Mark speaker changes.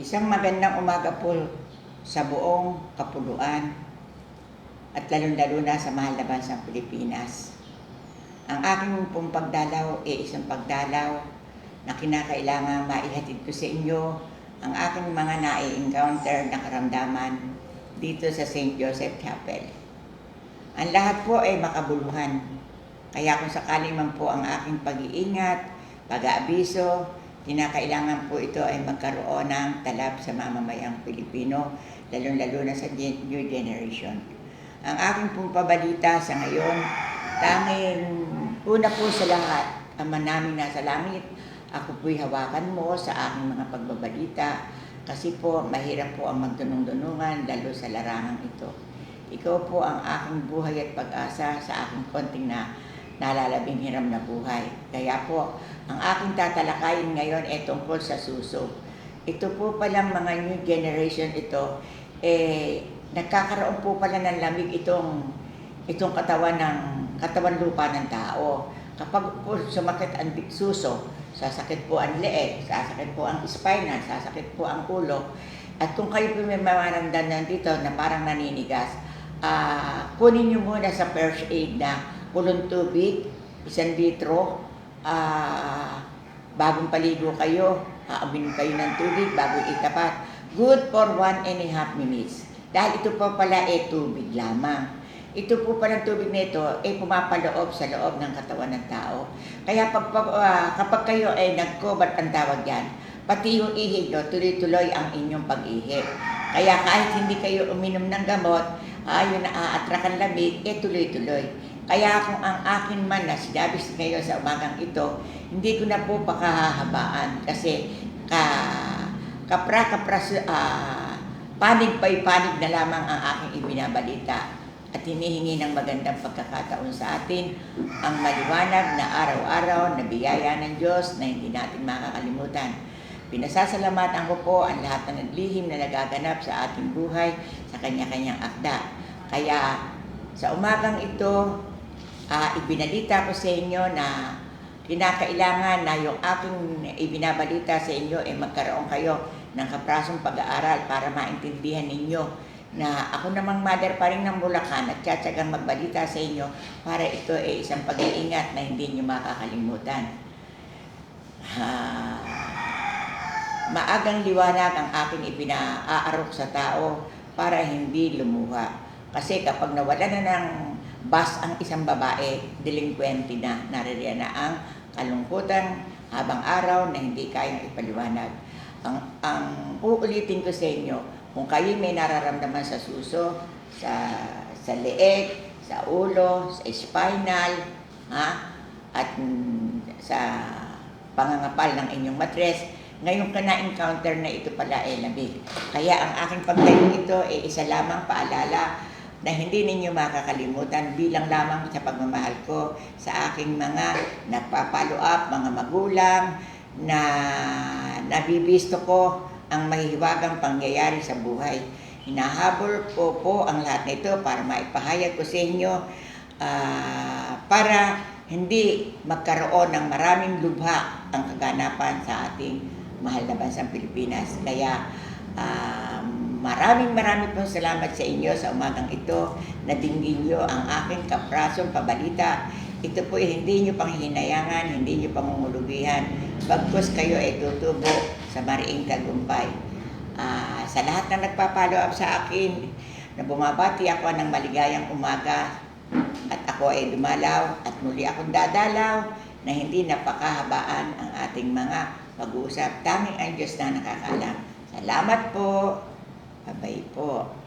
Speaker 1: Isang magandang umaga po sa buong kapuluan at lalong-lalo na sa mahal na bansang Pilipinas. Ang aking pong pagdalaw ay isang pagdalaw na kinakailangan maihatid ko sa inyo ang aking mga nai-encounter na karamdaman dito sa St. Joseph Chapel. Ang lahat po ay makabuluhan. Kaya kung sakali man po ang aking pag-iingat, pag-aabiso, kinakailangan po ito ay magkaroon ng talab sa mamamayang Pilipino, lalong-lalo na sa new generation. Ang aking pong pabalita sa ngayon, tanging una po sa lahat, Ama namin nasa langit, ako po'y hawakan mo sa aking mga pagbabalita kasi po mahirap po ang magdunong-dunungan lalo sa larangang ito. Ikaw po ang aking buhay at pag-asa sa aking konting na nalalabing hiram na buhay. Kaya po, ang aking tatalakayin ngayon ay tungkol sa suso. Ito po palang mga new generation ito, eh, nagkakaroon po pala ng lamig itong, itong katawan ng katawan lupa ng tao. Kapag po sumakit ang suso, sasakit po ang leeg, sasakit po ang spinal, sasakit po ang ulo. At kung kayo po may mamaramdaman dito na parang naninigas, ah kunin niyo muna sa first aid na kulong tubig, isang litro, ah bagong paligo kayo, aamin kayo ng tubig bago itapat. Good for one and a half minutes. Dahil ito po pala ay tubig lamang. Ito po palang tubig nito ay pumapaloob sa loob ng katawan ng tao. Kaya pag, pag, ah, kapag kayo ay nagkobat ang tawag yan, pati yung ihig nyo, tuloy-tuloy ang inyong pag-ihi. Kaya kahit hindi kayo uminom ng gamot, ayon na aatrak ang lamig, eh tuloy-tuloy. Kaya kung ang akin man na sinabi sa kayo sa umagang ito, hindi ko na po pakahahabaan kasi ka, kapra-kapra, ah, panig pa'y panig na lamang ang aking ibinabalita at hinihingi ng magandang pagkakataon sa atin ang maliwanag na araw-araw na biyaya ng Diyos na hindi natin makakalimutan. Pinasasalamatan ko po ang lahat ng naglihim na nagaganap sa ating buhay sa kanya-kanyang akda. Kaya sa umagang ito, ah, ibinalita ko sa inyo na kinakailangan na yung aking ibinabalita sa inyo ay magkaroon kayo ng kaprasong pag-aaral para maintindihan ninyo na ako namang mother pa rin ng Bulacan at tsatsagang magbalita sa inyo para ito ay isang pag-iingat na hindi nyo makakalimutan. Ah, maagang liwanag ang aking ipinaarok sa tao para hindi lumuha. Kasi kapag nawala na ng bus ang isang babae, delinquente na, naririyan na ang kalungkutan habang araw na hindi kayang ipaliwanag. Ang, ang uulitin ko sa inyo, kung kayo may nararamdaman sa suso, sa, sa leeg, sa ulo, sa spinal, ha? at mm, sa pangangapal ng inyong matres, ngayon ka na-encounter na ito pala ay lamig. Kaya ang aking pagtayo ito ay isa lamang paalala na hindi ninyo makakalimutan bilang lamang sa pagmamahal ko sa aking mga nagpa-follow up, mga magulang, na nabibisto ko ang mahihiwagang pangyayari sa buhay. Hinahabol ko po ang lahat nito para maipahayag ko sa inyo ah, para hindi magkaroon ng maraming lubha ang kaganapan sa ating mahal na bansang Pilipinas. Kaya ah, maraming maraming pong salamat sa inyo sa umagang ito na dinggin nyo ang aking kaprasong pabalita. Ito po ay hindi nyo panghihinayangan, hindi nyo pangungulubihan. Bagkus kayo ay tutubo sa mariing tagumpay. Ah, sa lahat na nagpa-follow up sa akin, na bumabati ako ng maligayang umaga at ako ay dumalaw at muli akong dadalaw na hindi napakahabaan ang ating mga pag-uusap. Tanging ang Diyos na nakakaalam. Salamat po. Babay po.